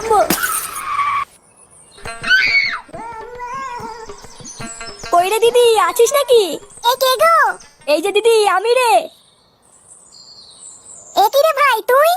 নামবো কই রে দিদি আছিস নাকি? এ কে গো? এই যে দিদি আমি রে। এ কি রে ভাই তুই?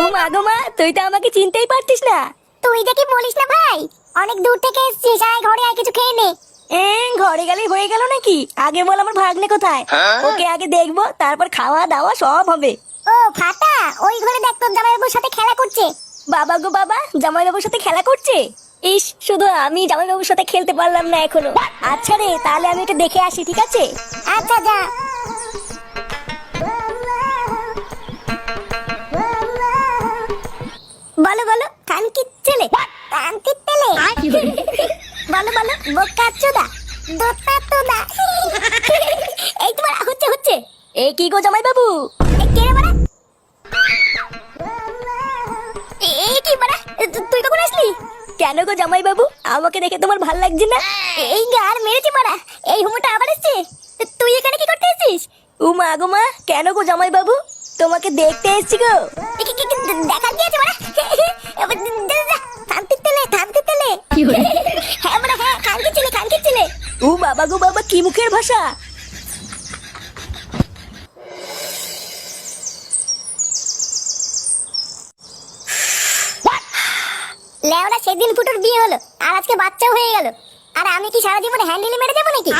ও মা গো মা তুই তো আমাকে চিনতেই পারতিস না। তুই দেখি বলিস না ভাই? অনেক দূর থেকে এসেছিস আয় ঘরে আয় কিছু খেয়ে নে। এ ঘরে গেলেই হয়ে গেল নাকি? আগে বল আমার ভাগ্নে কোথায়। ওকে আগে দেখব তারপর খাওয়া দাওয়া সব হবে। ও ফাটা ওই ঘরে দেখ তোর জামাইবাবুর সাথে খেলা করছে। বাবা গো বাবা জামাইবাবুর সাথে খেলা করছে? ইস শুধু আমি জামাইবাবুর সাথে খেলতে পারলাম না এখনও। আচ্ছা রে তাহলে আমি একটু দেখে আসি ঠিক আছে? আচ্ছা যা। বলো বলো কানকির ছেলে। কানকির ছেলে? বলো? বলো বোকা চোদা দোতা তোদা। এই তোমার হচ্ছে হচ্ছে। এ কি গো জামাইবাবু? আমাকে দেখে তোমার ভালো লাগছে না? এই গার মেরেছি মারা। এই হুমোটা আবার এসছে? তুই এখানে কি করতে এসেছিস? ও মা গো মা কেন গো জামাই বাবু তোমাকে দেখতে এসছি গো। দেখার কি আছে মারা? তেলে থামতে তেলে। হ্যাঁ মারা হ্যাঁ খানকি ছেলে খানকি ছেলে। ও বাবা গো বাবা কি মুখের ভাষা? সেদিন ফুটোর বিয়ে হলো আর আজকে বাচ্চাও হয়ে গেল। আর আমি কি সারা জীবন হ্যান্ডেলে মেরে যাব নাকি?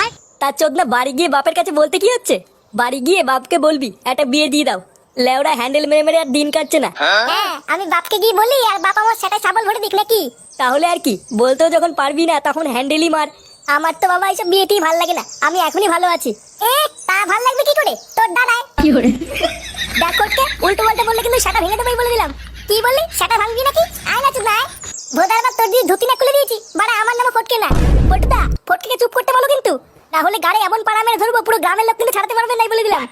তার চোদ না বাড়ি গিয়ে বাপের কাছে বলতে কি হচ্ছে? বাড়ি গিয়ে বাপকে বলবি একটা বিয়ে দিয়ে দাও। লেওরা হ্যান্ডেল মেরে মেরে আর দিন কাটছে না। হ্যাঁ? আমি বাপকে গিয়ে বলি আর বাপ আমার সেটা সাবল ভরে দিক নাকি? তাহলে আর কি বলতেও যখন পারবি না তখন হ্যান্ডেলই মার। আমার তো বাবা এইসব বিয়েতেই ভালো লাগে না আমি এখনই ভালো আছি। এ তা ভালো লাগবে কি করে? তোর দাদায় দেখ করতে উল্টো পাল্টা বললে কিন্তু সেটা ভেঙে দেবোই বলে দিলাম। কি বললি? সেটা ভাঙবি নাকি? আয় না চুপ না আয় ভোদার তোর দিয়ে ধুতি না খুলে দিয়েছি। বাড়া আমার নামে ফটকে না। ফটদা ফটকে চুপ করতে বলো কিন্তু। না হলে গাড়ি এমন পাড়া মেরে ধরবো পুরো গ্রামের লোক কিন্তু ছাড়াতে পারবে নাই বলে দিলাম।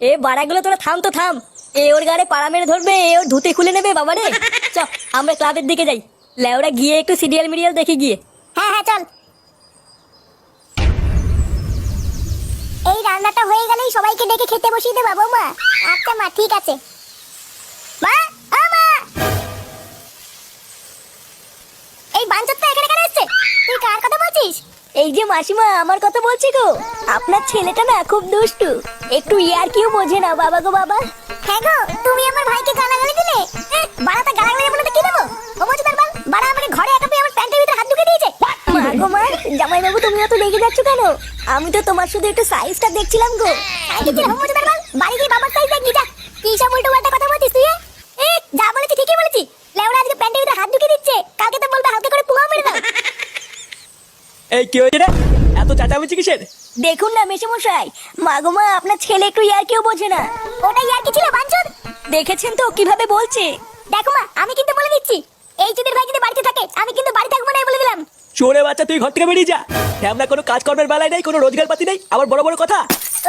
এ বাড়াগুলো তোরা থাম তো থাম। এ ওর গাড়ে পাড়া মেরে ধরবে এ ওর ধুতে খুলে নেবে বাবা রে। চ আমরা ক্লাবের দিকে যাই। লেওরা গিয়ে একটু সিরিয়াল মিরিয়াল দেখে গিয়ে। হ্যাঁ হ্যাঁ চল। এই রান্নাটা হয়ে গেলেই সবাইকে ডেকে খেতে বসিয়ে দেবো বৌমা। আচ্ছা মা ঠিক আছে। মা এই বাঞ্চতটা এখানে কেন এসছে? তুই কার কথা বলছিস? এই যে মাসিমা আমার কথা বলছি গো। আপনার ছেলেটা না খুব দুষ্টু। একটু ইয়ার কিউ বোঝে না বাবা গো বাবা। হ্যাঁ গো তুমি আমার ভাইকে গালাগালি দিলে? এ, বাড়াটা গালাগালি বলে তো কি দেবো? ও মজুদার বাল বাড়া আমাকে ঘরে একা পেয়ে আমার প্যান্টের ভিতরে হাত ঢুকে দিয়েছে। মা গো মা জামাইবাবু তুমি অত রেগে যাচ্ছ কেন? আমি তো তোমার শুধু একটু সাইজটা দেখছিলাম গো। আই কি ছিল মজুদার বাল বাড়ি গিয়ে বাবার সাইজ দেখবি যা। কি সব উল্টো পাল্টা কথা বলছিস তুই এ? এ যা বলেছি ঠিকই বলেছি লেওড়া আজকে প্যান্টের ভিতরে হাত ঢুকে দিচ্ছে কালকে তো বলবে হালকা করে পুঙাও মেরে দাও এই কি হয়েছে রে? এত চাচামেচি কিসের? দেখুন না মেশামশাই। মা আপনার ছেলে একটু বোঝে না। কি ছিল বাঞ্চদ দেখেছেন তো কীভাবে বলছে? দেখো মা আমি কিন্তু বলে দিচ্ছি। এই চুদির ভাই যদি বাড়িতে থাকে আমি কিন্তু বাড়ি থাকব না বলে দিলাম। চোরে বাচ্চা তুই ঘর থেকে বেরিয়ে যা। আমরা কোনো কাজকর্মের বেলায় নেই কোনো রোজগার পাতি নেই। আবার বড় বড় কথা।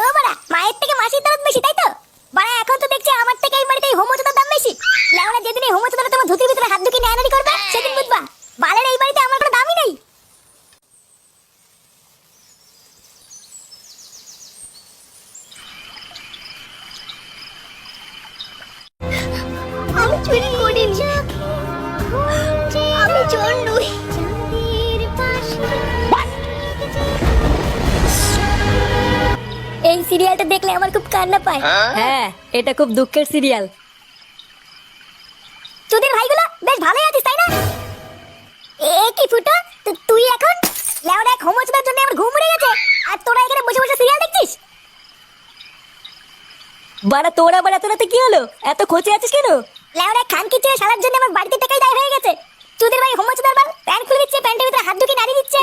ও বাড়া মায়ের থেকে মাসির দরদ বেশি তাই তো? বাড়া এখন তো দেখছি আমার থেকে এই বাড়িতে হোমোচোদার দাম বেশি লেওড়া যেদিন এই হোমোচোদারা তোমার ধুতির ভিতরে হাত ঢুকিয়ে নেয়ানারি করবে সেদিন বুঝবা বালের এই বাড়িতে আমার কোনো দামই নেই আমি চুরি করিনি আমি চোর নই এই সিরিয়ালটা দেখলে আমার খুব কান্না পায়। হ্যাঁ? এটা খুব দুঃখের সিরিয়াল। চুদির ভাইগুলো বেশ ভালোই আছিস তাই না? এ কি ফুটো? তুই এখন? লেওড়া এক হোমোচোদার জন্য আমার ঘুম উড়ে গেছে। আর তোরা এখানে বসে বসে সিরিয়াল দেখছিস? বাড়া তোরা বাড়া তোরাতে কি হলো? এত খোঁচে আছিস কেন? সারার জন্য আমার বাড়িতে টাকাই দায় হয়ে গেছে। চুদির ভাই হোমোচোদার বাল প্যান্ট খুলে দিচ্ছে প্যান্টের ভিতরে হাত ঢুকিয়ে নাড়িয়ে দিচ্ছে।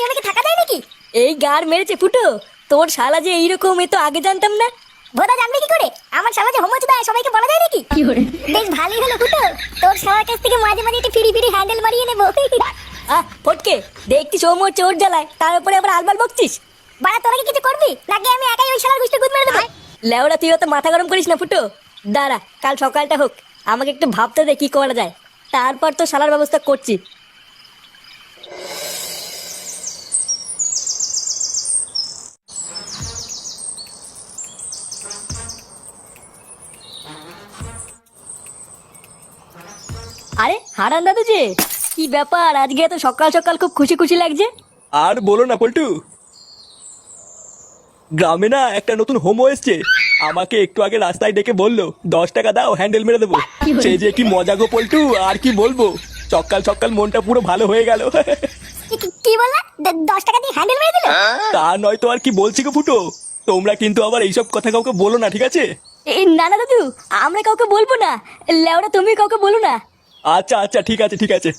এভাবে কি থাকা যায় নাকি? এই গার মেরেছে ফুটো। তোর শালা যে এইরকম এ তো আগে জানতাম না। বোধা জানবি কি করে? আমার সমাজে হোমোচোদা সবাইকে বলা যায় নাকি? বেশ ভালোই হলো ফুটো। তোর সবার কাছ থেকে মাঝে মাঝে একটু ফিরি ফিরি হ্যান্ডেল মারিয়ে নেব। আহ ফটকে। চৌমোর চোর জ্বালায়। তার উপরে আবার আলবাল বকছিস? বাড়া তোরা কি কিছু করবি? নাকি আমি একাই ওই শালার গুষ্টি গুদ মেরে দেবো? লেওড়া তুই অত মাথা গরম করিস না ফুটো। দাঁড়া কাল সকালটা হোক। আমাকে একটু ভাবতে দে কি করা যায়। তারপর তো শালার ব্যবস্থা করছি। আরে, হারান দাদু যে, কি ব্যাপার? আজকে এত সকাল সকাল খুব খুশি খুশি লাগছে। আর বলো না, পল্টু। গ্রামে না একটা নতুন হোমো এসছে। আমাকে একটু আগে রাস্তায় ডেকে বলল দশ টাকা দাও হ্যান্ডেল মেরে দেবো। সে যে কি মজা গো পল্টু আর কি বলব? সকাল সকাল মনটা পুরো ভালো হয়ে গেল। কি- বললা? দশ টাকা দিয়ে হ্যান্ডেল মেরে দিল? তা নয় তো আর কি বলছি গো ফুটো? তোমরা কিন্তু আবার এইসব কথা কাউকে বলো না ঠিক আছে? এই না না দাদু আমরা কাউকে বলব না। লেওরা তুমি কাউকে বলো না। আচ্ছা আচ্ছা ঠিক আছে ঠিক আছে।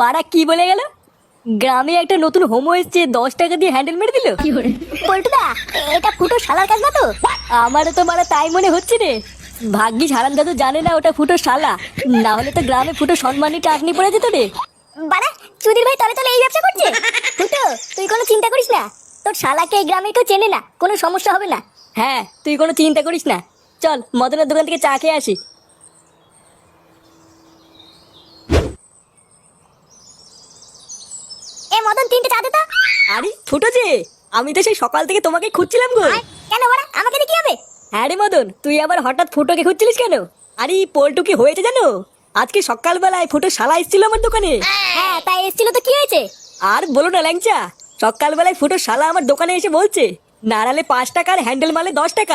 বাড়া কি বলে গেল? গ্রামে একটা নতুন হোমো এসছে দশ টাকা দিয়ে হ্যান্ডেল মেরে দিল। পল্টুদা এটা ফুটো শালার কাজ না তো? আমারও তো বাড়া তাই মনে হচ্ছে রে। ভাগ্যিস হারান দাদু জানে না ওটা ফুটো শালা। না হলে তো গ্রামে ফুটো সম্মানী টাকনি পড়ে যেত রে। বাড়া চুদির ভাই তলে তলে এই ব্যবসা করছে? ফুটো তুই কোনো চিন্তা করিস না। তোর শালাকে এই গ্রামে কেউ চেনে না কোনো সমস্যা হবে না। হ্যাঁ তুই কোনো চিন্তা করিস না। চল মদনের দোকান থেকে চা খেয়ে আসি এ মদন তিনটে চা দে তো আরে ফুটো যে আমি তো সেই সকাল থেকে তোমাকে খুঁজছিলাম গো কেন বাড়া আমাকে কি হবে? হ্যাঁ রে মদন তুই আবার হঠাৎ ফুটোকে খুঁজছিলিস কেন? আরে পোল্টু কি হয়েছে জানো? আজকে সকালবেলায় ফুটো শালা এসেছিল আমার দোকানে। হ্যাঁ তাই এসেছিল তো কি হয়েছে? আর বলো না ল্যাংচা সকালবেলায় ফুটো শালা আমার দোকানে এসে বলছে নাড়ালে পাঁচ টাকা আর হ্যান্ডেল মারলে দশ টাকা।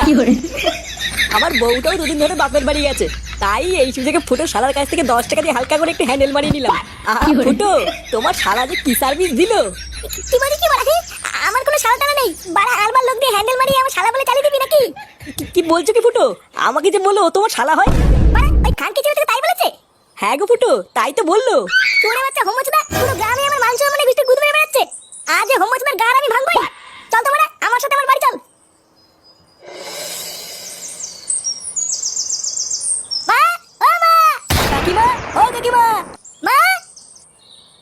আমার বউটাও দুদিন ধরে বাপের বাড়ি গেছে। তাই এই সুযোগে ফুটো শালার কাছ থেকে দশ টাকা দিয়ে হালকা করে একটু হ্যান্ডেল মারিয়ে নিলাম। আহা, ফুটো তোমার শালা যে কি সার্ভিস দিল? কি বলি কি বাড়া আমার কোনো শালা টালা নেই। বাড়া আলবার লোক দিয়ে হ্যান্ডেল মারিয়ে আমার শালা বলে চালিয়ে দিবি নাকি? কি- বলছো কি ফুটো? আমাকে যে বলল তোমার শালা হয়? বাড়া ওই খানকি ছেলে তাই বলেছে? হ্যাঁ গো ফুটো তাই তো বলল। তোরে বাচ্চা হোমচদা পুরো গ্রামে আমার মান সম্মানে বিস্তার গুদ মেরে বেড়াচ্ছে। আজ হোমচদার গার আমি ভাঙবই চল তো বাড়া আমার সাথে আমার বাড়ি চল মা ও মা কাকিমা ও কাকিমা মা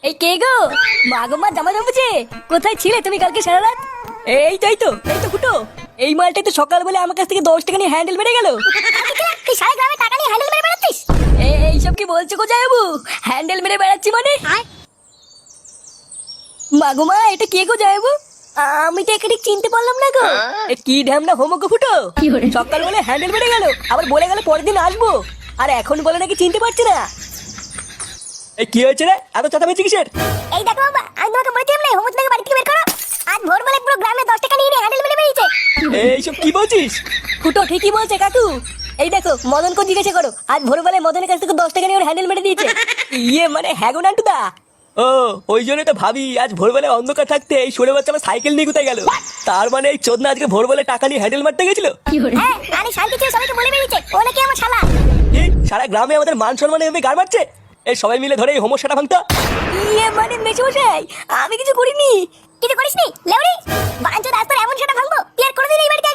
এই কে গো। মা জামা জমেছে। কোথায় ছিলে তুমি কালকে সারা রাত? এই তো এই তো এই তো ফুটো। এই মালটাই তো সকালবেলা আমার কাছ থেকে দশ টাকা নিয়ে হ্যান্ডেল মেরে গেল। তুই সারা গ্রামে টাকা নিয়ে হ্যান্ডেল মেরে বেড়াচ্ছিস? এইসব কি বলছো কোথায় যাব হ্যান্ডেল মেরে বেড়াচ্ছি মানে? আয়। মাগো মা এটা কে গো যাইবো আমি তো এখানে চিনতে পারলাম না গো। কি ঢ্যামনা হোমো গো ফুটো? সকালবেলা হ্যান্ডেল মেরে গেল আবার বলে গেল পরের দিন আসব। আর এখন বলে নাকি চিনতে পারছি না। এই কি হয়েছে রে? এত কিসের? এই দেখো বাবা আমি তোমাকে বলেছিলাম না হোমচদাকে বাড়ি থেকে বের করো? আজ ভোরবেলায় পুরো গ্রামে দশ টাকা নিয়ে নিয়ে হ্যান্ডেল মেরে বেরিয়েছে। এইসব কি বলছিস? ফুটো ঠিকই বলছে কাকু। এই দেখো মদনকে জিজ্ঞাসা করো আজ ভোরবেলায় মদনের কাছ থেকে দশ টাকা নিয়ে ওর হ্যান্ডেল মেরে দিয়েছে। ইয়ে মানে হ্যাগো ও ওই জন্যই তো ভাবি আজ ভোরবেলায় অন্ধকার থাকতে এই সরে বাচ্চা আমার সাইকেল নিয়ে কোথায় গেল? তার মানে এই চোদনা আজকে ভোরবেলায় টাকা নিয়ে হ্যান্ডেল মারতে গেছিল? হ্যাঁ আমি শান্তি ছিল সবাইকে বলে বেরিয়েছে। ও নাকি আমার শালা? সারা গ্রামে আমাদের মান সম্মান এভাবে গার মারছে? এই সবাই মিলে ধরে এই হোমোসাটা ভাঙতা। ইয়ে মানে মেশমশাই আমি কিছু করিনি। কিছু করিসনি? লেউরি বাঞ্চো রাস্তার এমন সেটা ভাঙবো? তুই আর কোনোদিন এই বাড়িতে